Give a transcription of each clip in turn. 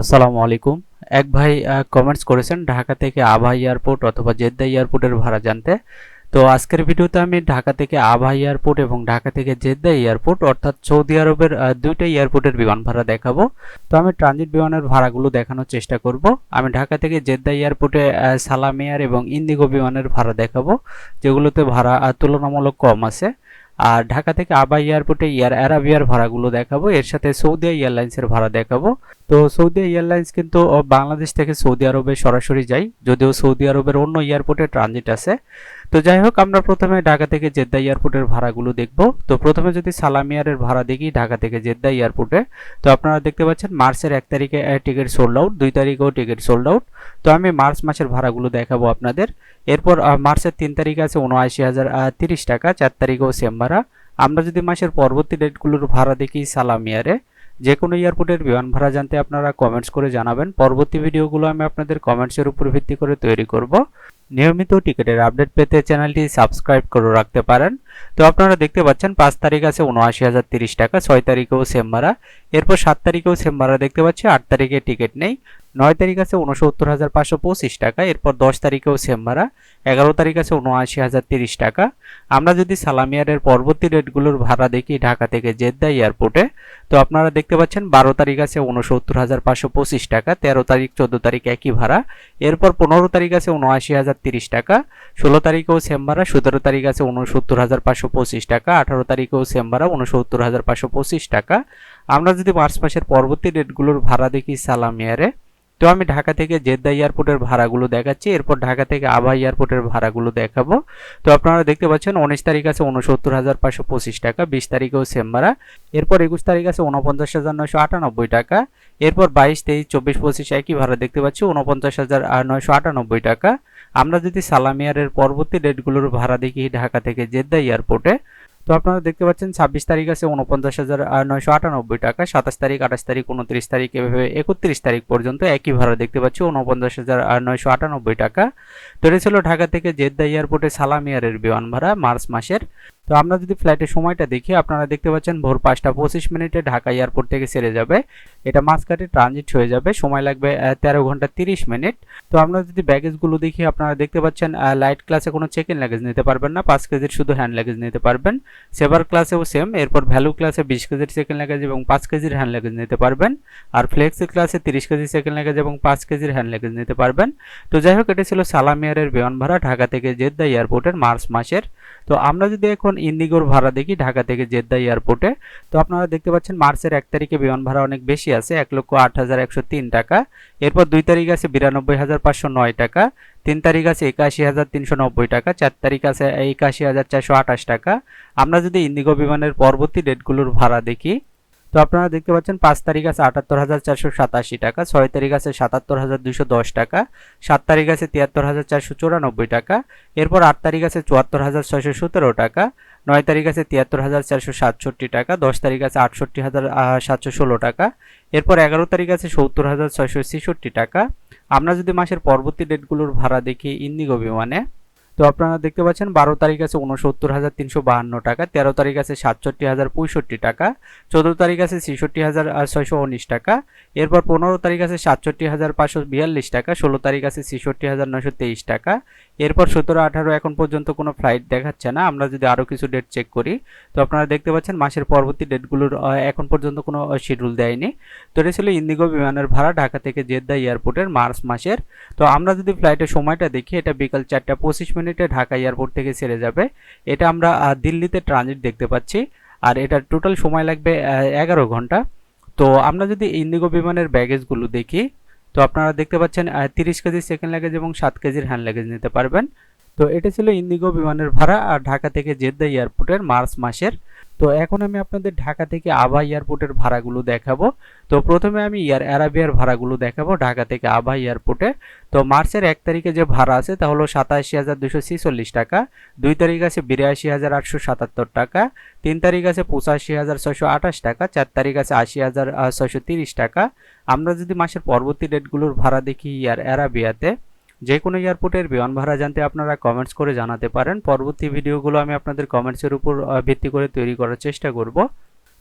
আসসালামু আলাইকুম। এক ভাই কমেন্টস করেছেন ঢাকা থেকে আভা এয়ারপোর্ট অথবা জেদ্দা এয়ারপোর্টের ভাড়া জানতে। তো আজকের ভিডিওতে আমি ঢাকা থেকে আভা এয়ারপোর্ট এবং ঢাকা থেকে জেদ্দা এয়ারপোর্ট অর্থাৎ সৌদি আরবের দুইটা এয়ারপোর্টের বিমান ভাড়া দেখাবো। তো আমি ট্রানজিট বিমানের ভাড়াগুলো দেখানোর চেষ্টা করব। আমি ঢাকা থেকে জেদ্দা এয়ারপোর্টে সালাম এয়ার এবং ইন্দিগো বিমানের ভাড়া দেখাবো, যেগুলোতে ভাড়া তুলনামূলক কম আছে। আর ঢাকা থেকে আবা এয়ারপোর্টে এয়ার, অ্যারাবিয়ার ভাড়াগুলো দেখাবো। এর সাথে সৌদি এয়ারলাইন্সের ভাড়া দেখাবো। তো সৌদি এয়ারলাইন্স কিন্তু বাংলাদেশ থেকে সৌদি আরবে সরাসরি যায়, যদিও সৌদি আরবের অন্য এয়ারপোর্টে ট্রানজিট আছে। তো যাই হোক, আমরা প্রথমে ঢাকা থেকে জেদ্দা এয়ারপোর্টের ভাড়াগুলো দেখব। তো প্রথমে যদি সালামিয়ারের ভাড়া দেখি ঢাকা থেকে জেদ্দা এয়ারপোর্টে, তো আপনারা দেখতে পাচ্ছেন মার্চের এক তারিখে টিকিট সোল্ড আউট দুই তারিখেও টিকিট সোল্ড আউট তো আমি মার্চ মাসের ভাড়াগুলো দেখাবো আপনাদের। এরপর মার্চের তিন তারিখ আছে উনআশি হাজার তিরিশ টাকা, চার তারিখেও সেম ভাড়া। আমরা যদি মাসের পরবর্তী ডেটগুলোর ভাড়া দেখি সালামিয়ারে যে কোনো এয়ারপোর্টের বিমান ভাড়া জানতে আপনারা কমেন্টস করে জানাবেন। পরবর্তী ভিডিওগুলো আমি আপনাদের কমেন্টসের উপর ভিত্তি করে তৈরি করব। নিয়মিত টিকিটের আপডেট পেতে চ্যানেলটি সাবস্ক্রাইব করে রাখতে পারেন। তো আপনারা দেখতে পাচ্ছেন, পাঁচ তারিখ আছে উনআশি হাজার তিরিশ টাকা, ছয় তারিখেও সেম ভাড়া। এরপর সাত তারিখেও সেম ভাড়া দেখতে পাচ্ছি, আট তারিখে টিকিট নেই। নয় তারিখ আছে উনসত্তর হাজার পাঁচশো পঁচিশ টাকা, এরপর দশ তারিখেও সেম ভাড়া, এগারো তারিখ আছে উনআশি হাজার তিরিশ টাকা। আমরা যদি সালামিয়ারের পরবর্তী রেটগুলোর ভাড়া দেখি ঢাকা থেকে জেদ্দা এয়ারপোর্টে, তো আপনারা দেখতে পাচ্ছেন বারো তারিখ আছে উনসত্তর হাজার পাঁচশো পঁচিশ টাকা, তেরো তারিখ, চোদ্দ তারিখ একই ভাড়া, এরপর পনেরো তারিখ আছে উনআশি হাজার তিরিশ টাকা, ষোলো তারিখেও সেম ভাড়া, সতেরো তারিখ আছে উনসত্তর হাজার পাঁচশো পঁচিশ টাকা, আঠারো তারিখেও সেম ভাড়া উনসত্তর হাজার পাঁচশো পঁচিশ টাকা। আমরা যদি মার্চ মাসের পরবর্তী ডেটগুলোর ভাড়া দেখি সালামিয়ারে তো আমি ঢাকা থেকে জেদ্দা এয়ারপোর্টের ভাড়াগুলো দেখাচ্ছি। এরপর ঢাকা থেকে আভা এয়ারপোর্টের ভাড়াগুলো দেখাবো। তো আপনারা দেখতে পাচ্ছেন, উনিশ তারিখ আছে উনসত্তর হাজার পাঁচশো পঁচিশ টাকা, বিশ তারিখেও সেম ভাড়া। এরপর একুশ তারিখ আছে উনপঞ্চাশ হাজার নয়শো আটানব্বই টাকা। এরপর বাইশ, তেইশ, চব্বিশ, পঁচিশ একই ভাড়া দেখতে পাচ্ছি উনপঞ্চাশ হাজার নয়শো আটানব্বই টাকা। আমরা যদি সালামিয়ারের পরবর্তী ডেটগুলোর ভাড়া দেখি ঢাকা থেকে জেদ্দা এয়ারপোর্টে তো আপনারা দেখতে পাচ্ছেন, ছাব্বিশ তারিখ আছে উনপঞ্চাশ হাজার নয়শো আটানব্বই টাকা। সাতাশ তারিখ, আঠাশ তারিখ, উনত্রিশ তারিখ, এভাবে একত্রিশ তারিখ পর্যন্ত একই ভাড়া দেখতে পাচ্ছি উনপঞ্চাশ হাজার নয়শো আটানব্বই টাকা। তো এটা ছিল ঢাকা থেকে জেদ্দা এয়ারপোর্টে সালামিয়ারের বিমান ভাড়া, মার্চ মাসের। তো আমরা যদি ফ্লাইটের সময়টা দেখি, আপনারা দেখতে পাচ্ছেন ভোর পাঁচটা পঁচিশ মিনিটে ঢাকা এয়ারপোর্ট থেকে ছেড়ে যাবে। এটা মাঝখাটে ট্রানজিট হয়ে যাবে, সময় লাগবে তেরো ঘণ্টা তিরিশ মিনিট। তো আমরা যদি ব্যাগেজগুলো দেখি, আপনারা দেখতে পাচ্ছেন লাইট ক্লাসে কোনো চেক ইন লাগেজ নিতে পারবেন না, পাঁচ কেজির শুধু হ্যান্ড লাগেজ নিতে পারবেন। সেভার ক্লাসেও সেম এরপর ভ্যালু ক্লাসে বিশ কেজির সেকেন্ড লাগেজ এবং পাঁচ কেজির হ্যান্ড লাগেজ নিতে পারবেন। আর ফ্লেক্সি ক্লাসে তিরিশ কেজি সেকেন্ড লাগেজ এবং পাঁচ কেজির হ্যান্ড লাগেজ নিতে পারবেন। তো যাই হোক, এটা ছিল সালামিয়ারের বিমান ভাড়া ঢাকা থেকে জেদ্দা এয়ারপোর্টের মার্চ মাসের তো আমরা যদি এখন ইন্দিগোর ভাড়া দেখি, ঢাকা থেকে জেদ্দা এয়ারপোর্টে, তো আপনারা দেখতে পাচ্ছেন মার্চের এক তারিখে বিমান ভাড়া অনেক বেশি আছে, এক লক্ষ আট হাজার একশো তিন টাকা। এরপর দুই তারিখ আছে বিরানব্বই হাজার পাঁচশো নয় টাকা, তিন তারিখ আছে একাশি হাজার তিনশো নব্বই টাকা, চার তারিখ আছে একাশি হাজার চারশো আঠাশ টাকা। আমরা যদি ইন্দিগো বিমানের পরবর্তী ডেটগুলোর ভাড়া দেখি তো আপনারা দেখতে পাচ্ছেন, পাঁচ তারিখ আছে আটাত্তর হাজার চারশো সাতাশি টাকা, ছয় তারিখ আছে সাতাত্তর হাজার দুশো দশ টাকা, সাত তারিখ আছে তিয়াত্তর হাজার চারশো চুরানব্বই টাকা, এরপর আট তারিখ আছে চুয়াত্তর হাজার ছয়শো সতেরো টাকা, নয় তারিখ আছে তিয়াত্তর হাজার চারশো সাতষট্টি টাকা, দশ তারিখ আছে আটষট্টি হাজার সাতশো ষোলো টাকা, এরপর এগারো তারিখ আছে সত্তর হাজার ছয়শো ছেষট্টি টাকা। আমরা যদি মাসের পরবর্তী ডেটগুলোর ভাড়া দেখি, ইন্ডিগো বিমানে তো আপনারা দেখতে পাচ্ছেন, বারো তারিখ আছে উনসত্তর হাজার তিনশো বাহান্ন টাকা, তেরো তারিখ আছে সাতষট্টি হাজার পঁয়ষট্টি টাকা, চোদ্দ তারিখ আছে ছেষট্টি হাজার ছয়শো উনিশ টাকা, এরপর পনেরো তারিখ আছে সাতষট্টি হাজার পাঁচশো বিয়াল্লিশ টাকা, ষোলো তারিখ আছে ছেষট্টি হাজার নয়শো তেইশ টাকা। এরপর সতেরো আঠারো এখন পর্যন্ত কোনো ফ্লাইট দেখাচ্ছে না, আমরা যদি আরও কিছু ডেট চেক করি, তো আপনারা দেখতে পাচ্ছেন মাসের পরবর্তী ডেটগুলোর এখন পর্যন্ত কোনো শিডিউল দেয়নি। তো এটা ছিল ইন্ডিগো বিমানের ভাড়া ঢাকা থেকে জেদ্দা এয়ারপোর্টের মার্চ মাসের। তো আমরা যদি ফ্লাইটের সময়টা দেখি, এটা বিকাল চারটা পঁচিশ মিনিটে ঢাকা এয়ারপোর্ট থেকে ছেড়ে যাবে। এটা আমরা দিল্লিতে ট্রানজিট দেখতে পাচ্ছি। আর এটার টোটাল সময় লাগবে এগারো ঘণ্টা। তো আমরা যদি ইন্ডিগো বিমানের ব্যাগেজগুলো দেখি, তো আপনারা দেখতে পাচ্ছেন তিরিশ কেজি সেকেন্ড লাগেজ এবং সাত কেজির হ্যান্ড লাগেজ নিতে পারবেন। তো এটা ছিল ইন্ডিগো বিমানের ভাড়া। আর ঢাকা থেকে জেদ্দা এয়ারপোর্টের মার্চ মাসের তো এখন আমি আপনাদের ঢাকা থেকে আভা এয়ারপোর্টের ভাড়াগুলো দেখাবো। তো প্রথমে আমি এয়ার অ্যারাবিয়ার ভাড়াগুলো দেখাবো ঢাকা থেকে আভা এয়ারপোর্টে। তো মার্চের এক তারিখে যে ভাড়া আছে তা হলো সাতাশি হাজার দুশো ছিচল্লিশ টাকা, দুই তারিখ আছে বিরাশি হাজার আটশো সাতাত্তর টাকা, তিন তারিখ আছে পঁচাশি হাজার ছয়শো আঠাশ টাকা, চার তারিখ আছে আশি হাজার ছয়শো তিরিশ টাকা। আমরা যদি মাসের পরবর্তী ডেটগুলোর ভাড়া দেখি এয়ার অ্যারাবিয়াতে যে কোনো এয়ারপোর্টের বিমান ভাড়া জানতে আপনারা কমেন্টস করে জানাতে পারেন। পরবর্তী ভিডিওগুলো আমি আপনাদের কমেন্টসের উপর ভিত্তি করে তৈরি করার চেষ্টা করব।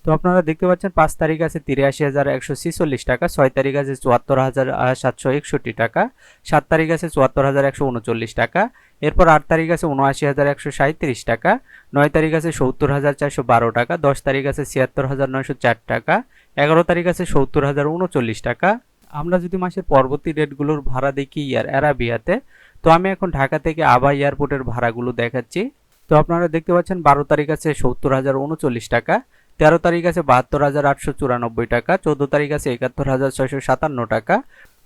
তো আপনারা দেখতে পাচ্ছেন, পাঁচ তারিখ আছে তিরাশি হাজার একশো ছিচল্লিশ টাকা, ছয় তারিখ আছে চুয়াত্তর হাজার সাতশো একষট্টি টাকা, সাত তারিখ আছে চুয়াত্তর হাজার একশো উনচল্লিশ টাকা, এরপর আট তারিখ আছে উনআশি হাজার একশো সাঁত্রিশ টাকা, নয় তারিখ আছে সত্তর হাজার চারশো বারো টাকা, দশ তারিখ আছে ছিয়াত্তর হাজার নয়শো চার টাকা, এগারো তারিখ আছে সত্তর হাজার উনচল্লিশ টাকা আমরা যদি মাসের পরবর্তী ডেটগুলোর ভাড়া দেখি ইয়ার অ্যারাবিয়াতে, তো আমি এখন ঢাকা থেকে আবার এয়ারপোর্টের ভাড়াগুলো দেখাচ্ছি। তো আপনারা দেখতে পাচ্ছেন বারো তারিখ আছে সত্তর হাজার উনচল্লিশ টাকা, তেরো তারিখ আছে বাহাত্তর হাজার আটশো চুরানব্বই টাকা, চোদ্দ তারিখ আছে একাত্তর হাজার ছয়শো সাতান্ন টাকা,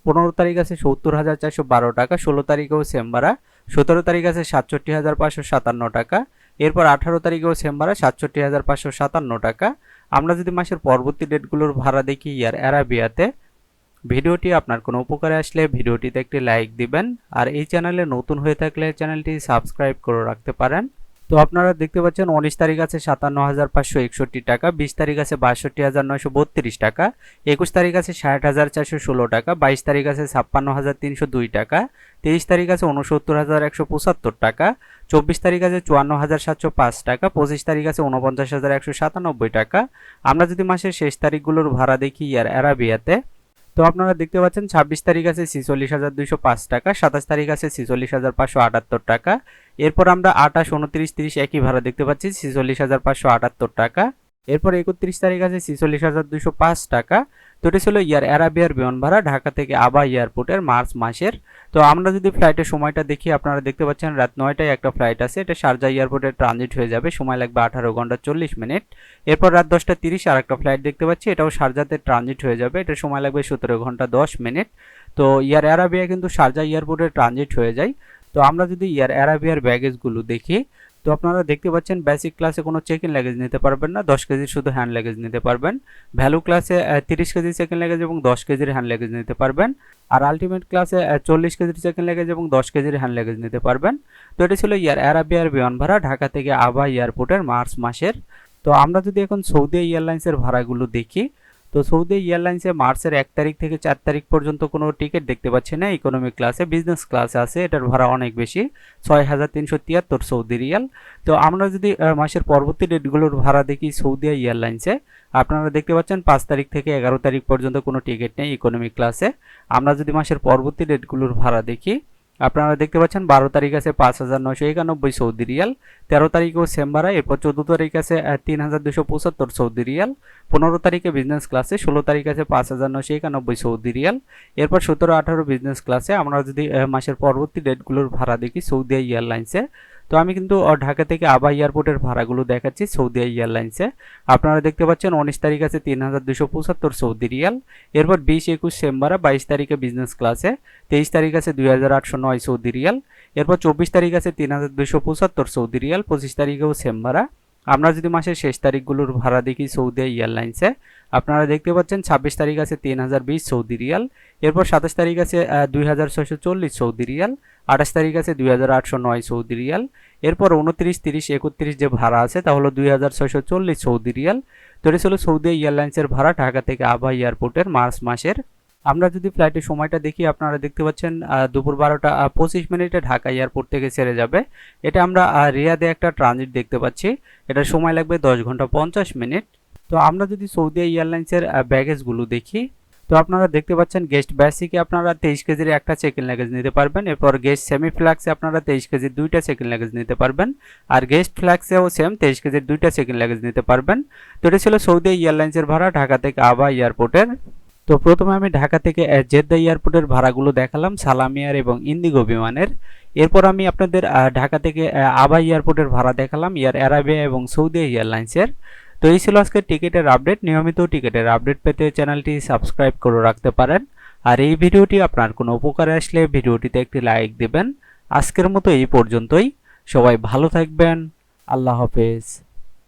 পনেরো তারিখ আছে সত্তর হাজার চারশো বারো টাকা, ষোলো তারিখেও সেম ভাড়া, সতেরো তারিখ আছে সাতষট্টি হাজার পাঁচশো সাতান্ন টাকা, এরপর আঠারো তারিখেও সেম ভাড়া সাতষট্টি হাজার পাঁচশো সাতান্ন টাকা। আমরা যদি মাসের পরবর্তী ডেটগুলোর ভাড়া দেখি ইয়ার অ্যারাবিয়াতে ভিডিওটি আপনার কোনো উপকারে আসলে ভিডিওটিতে একটি লাইক দিবেন, আর এই চ্যানেলে নতুন হয়ে থাকলে চ্যানেলটি সাবস্ক্রাইব করে রাখতে পারেন। তো আপনারা দেখতে পাচ্ছেন উনিশ তারিখ আছে সাতান্ন হাজার পাঁচশো একষট্টি টাকা, বিশ তারিখ আছে বাষট্টি হাজার নয়শো বত্রিশ টাকা, একুশ তারিখ আছে ষাট হাজার চারশো ষোলো টাকা, বাইশ তারিখ আছে ছাপ্পান্ন হাজার তিনশো দুই টাকা তেইশ তারিখ আছে উনসত্তর হাজার একশো পঁচাত্তর টাকা, চব্বিশ তারিখ আছে চুয়ান্ন হাজার সাতশো পাঁচ টাকা, পঁচিশ তারিখ আছে উনপঞ্চাশ হাজার একশো সাতানব্বই টাকা। আমরা যদি মাসের শেষ তারিখগুলোর ভাড়া দেখি ইয়ার অ্যারাবিয়াতে তো আপনারা দেখতে পাচ্ছেন, ছাব্বিশ তারিখ আছে ছিচল্লিশ হাজার দুইশো পাঁচ টাকা, সাতাশ তারিখ আছে ছিচল্লিশ হাজার পাঁচশো আটাত্তর টাকা। এরপর আমরা আঠাশ, উনত্রিশ, তিরিশ একই ভাড়া দেখতে পাচ্ছি, ছিচল্লিশ হাজার পাঁচশো আটাত্তর টাকা। এরপর একত্রিশ তারিখ আছে ছিচল্লিশ হাজার দুশো পাঁচ টাকা। তো এটি ছিল ইয়ার অ্যারাবিয়ার বিমান ভাড়া ঢাকা থেকে আবা এয়ারপোর্টের মার্চ মাসের। তো আমরা যদি ফ্লাইটের সময়টা দেখি, আপনারা দেখতে পাচ্ছেন রাত নয়টায় একটা ফ্লাইট আছে। এটা শারজা এয়ারপোর্টে ট্রানজিট হয়ে যাবে, সময় লাগবে আঠারো ঘণ্টা চল্লিশ মিনিট। এরপর রাত দশটা তিরিশ আর একটা ফ্লাইট দেখতে পাচ্ছি, এটাও শারজাতে ট্রানজিট হয়ে যাবে। এটা সময় লাগবে সতেরো ঘণ্টা দশ মিনিট। তো ইয়ার অ্যারাবিয়া কিন্তু শারজা এয়ারপোর্টে ট্রানজিট হয়ে যায়। তো আমরা যদি ইয়ার অ্যারাবিয়ার ব্যাগেজগুলো দেখি তো আপনারা দেখতে পাচ্ছেন বেসিক ক্লাসে কোনো চেক ইন লাগেজ নিতে পারবেন না, দশ কেজির শুধু হ্যান্ড লাগেজ নিতে পারবেন। ভ্যালু ক্লাসে তিরিশ কেজি চেক ইন লাগেজ এবং দশ কেজির হ্যান্ড লাগেজ নিতে পারবেন। আর আলটিমেট ক্লাসে চল্লিশ কেজির চেক ইন লাগেজ এবং দশ কেজির হ্যান্ড লাগেজ নিতে পারবেন। তো এটি ছিল ইয়ার অ্যারাবিয়ার বিমান ভাড়া, ঢাকা থেকে আবা এয়ারপোর্টের মার্চ মাসের। তো আমরা যদি এখন সৌদি এয়ারলাইন্সের ভাড়াগুলো দেখি তো সৌদি এয়ারলাইন্সে মার্চের এক তারিখ থেকে চার তারিখ পর্যন্ত কোনো টিকিট দেখতে পাচ্ছি না। ইকোনমিক ক্লাসে বিজনেস ক্লাসে আছে, এটার ভাড়া অনেক বেশি ছয় হাজার তিনশো তিয়াত্তর সৌদি রিয়াল। তো আমরা যদি মাসের পরবর্তী ডেটগুলোর ভাড়া দেখি সৌদি এয়ারলাইন্সে, আপনারা দেখতে পাচ্ছেন পাঁচ তারিখ থেকে এগারো তারিখ পর্যন্ত কোনো টিকিট নেই ইকোনমিক ক্লাসে আমরা যদি মাসের পরবর্তী ডেটগুলোর ভাড়া দেখি আপনারা দেখতে পাচ্ছেন, বারো তারিখ আছে পাঁচ হাজার নশো একানব্বই সৌদি রিয়াল, তেরো তারিখেও সেম ভাড়া এরপর চোদ্দ তারিখ আছে তিন হাজার দুশো পঁচাত্তর সৌদি রিয়াল, পনেরো তারিখে বিজনেস ক্লাসে ষোলো তারিখ আছে পাঁচ হাজার নশো একানব্বই সৌদি রিয়াল, এরপর সতেরো আঠারো বিজনেস ক্লাসে আমরা যদি মাসের পরবর্তী ডেটগুলোর ভাড়া দেখি সৌদি এয়ারলাইন্সে তো আমি কিন্তু ঢাকা থেকে আবা এয়ারপোর্টের ভাড়াগুলো দেখাচ্ছি সৌদি এয়ারলাইন্সে। আপনারা দেখতে পাচ্ছেন উনিশ তারিখ আছে তিন হাজার দুশো পঁচাত্তর সৌদি রিয়াল, এরপর বিশ একুশ সেম্বারা বাইশ তারিখে বিজনেস ক্লাসে তেইশ তারিখ আছে দুই হাজার আটশো নয় সৌদি রিয়াল, এরপর চব্বিশ তারিখ আছে তিন হাজার দুশো পঁচাত্তর সৌদি রিয়াল, পঁচিশ তারিখেও সেম্বারা আমরা যদি মাসের শেষ তারিখগুলোর ভাড়া দেখি সৌদি এয়ারলাইন্সে, আপনারা দেখতে পাচ্ছেন ছাব্বিশ তারিখ আছে তিন হাজার বিশ সৌদি রিয়াল, এরপর সাতাশ তারিখ আছে দুই হাজার ছয়শো চল্লিশ সৌদি রিয়াল, আঠাশ তারিখ আছে দুই হাজার আটশো নয় সৌদি রিয়াল, এরপর উনত্রিশ, তিরিশ, একত্রিশ যে ভাড়া আছে তা হলো দুই হাজার ছয়শো চল্লিশ সৌদি রিয়াল। তো এটা ছিল সৌদি এয়ারলাইন্সের ভাড়া ঢাকা থেকে আভা এয়ারপোর্টের মার্চ মাসের আমরা যদি ফ্লাইটের সময়টা দেখি, আপনারা দেখতে পাচ্ছেন দুপুর বারোটা পঁচিশ মিনিটে ঢাকা এয়ারপোর্ট থেকে ছেড়ে যাবে। এটা আমরা রিয়াদে একটা ট্রানজিট দেখতে পাচ্ছি। এটা সময় লাগবে দশ ঘণ্টা পঞ্চাশ মিনিট। তো আমরা যদি সৌদি এয়ারলাইন্সের ব্যাগেজগুলো দেখি, তো আপনারা দেখতে পাচ্ছেন, গেস্ট বেসিকে আপনারা তেইশ কেজির একটা চেক লাগেজ নিতে পারবেন। এরপর গেস্ট সেমি ফ্ল্যাক্সে আপনারা তেইশ কেজির দুইটা চেক লাগেজ নিতে পারবেন। আর গেস্ট ফ্ল্যাক্সেও সেম তেইশ কেজির দুইটা চেক লাগেজ নিতে পারবেন। তো এটা ছিল সৌদি এয়ারলাইন্সের ভাড়া, ঢাকা থেকে আবা এয়ারপোর্টের। তো প্রথমে আমি ঢাকা থেকে জেদ্দা এয়ারপোর্টের ভাড়াগুলো দেখালাম সালামিয়ার এবং ইন্দিগো বিমানের। এরপর আমি আপনাদের ঢাকা থেকে আবা এয়ারপোর্টের ভাড়া দেখালাম ইয়ার অ্যারাবিয়া এবং সৌদি এয়ারলাইন্সের তো এই ছিল আজকের টিকিটের আপডেট নিয়মিত টিকিটের আপডেট পেতে চ্যানেলটি সাবস্ক্রাইব করে রাখতে পারেন। আর এই ভিডিওটি আপনার কোনো উপকারে আসলে ভিডিওটিতে একটি লাইক দেবেন। আজকের মতো এই পর্যন্তই। সবাই ভালো থাকবেন। আল্লাহ হাফেজ।